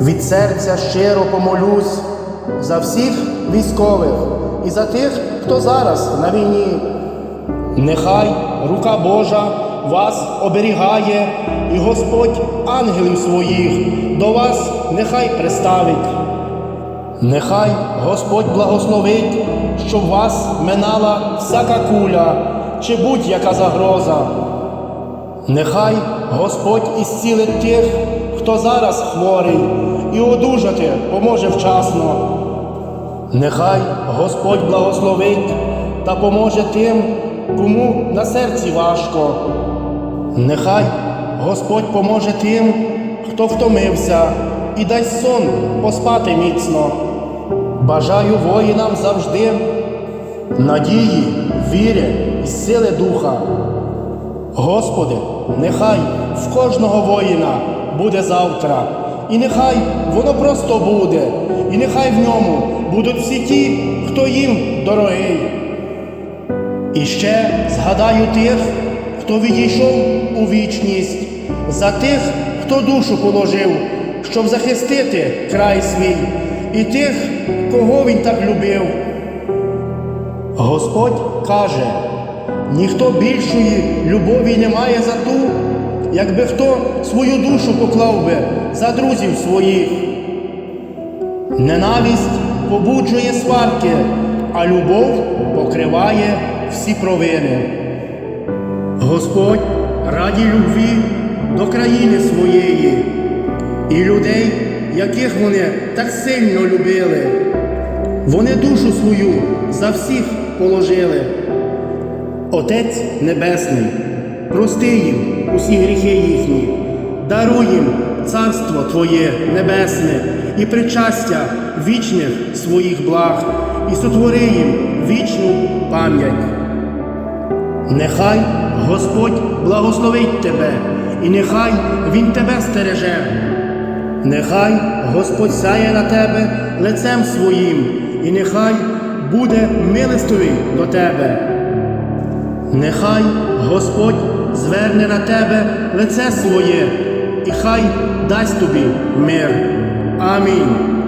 Від серця щиро помолюсь за всіх військових і за тих, хто зараз на війні. Нехай рука Божа вас оберігає, і Господь ангелів своїх до вас нехай приставить. Нехай Господь благословить, щоб вас минала всяка куля чи будь-яка загроза. Нехай Господь ісцілить тих, хто зараз хворий, і одужати поможе вчасно. Нехай Господь благословить та поможе тим, кому на серці важко. Нехай Господь поможе тим, хто втомився, і дасть сон поспати міцно. Бажаю воїнам завжди надії, віри і сили духа. Господи, нехай в кожного воїна буде завтра, і нехай воно просто буде, і нехай в ньому будуть всі ті, хто їм дорогий. І ще згадаю тих, хто відійшов у вічність, за тих, хто душу положив, щоб захистити край свій, і тих, кого він так любив. Господь каже, ніхто більшої любові не має за ту, якби хто свою душу поклав би за друзів своїх. Ненависть побуджує сварки, а любов покриває всі провини. Господь раді любві до країни своєї і людей, яких вони так сильно любили. Вони душу свою за всіх положили. Отець Небесний, прости їм усі гріхи їхні, даруй їм царство Твоє небесне і причастя вічних своїх благ, і сотвори їм вічну пам'ять. Нехай Господь благословить тебе, і нехай Він тебе стереже. Нехай Господь сяє на тебе лицем своїм, і нехай буде милостивий до тебе. Нехай Господь зверне на тебе лице своє, і хай дасть тобі мир. Амінь.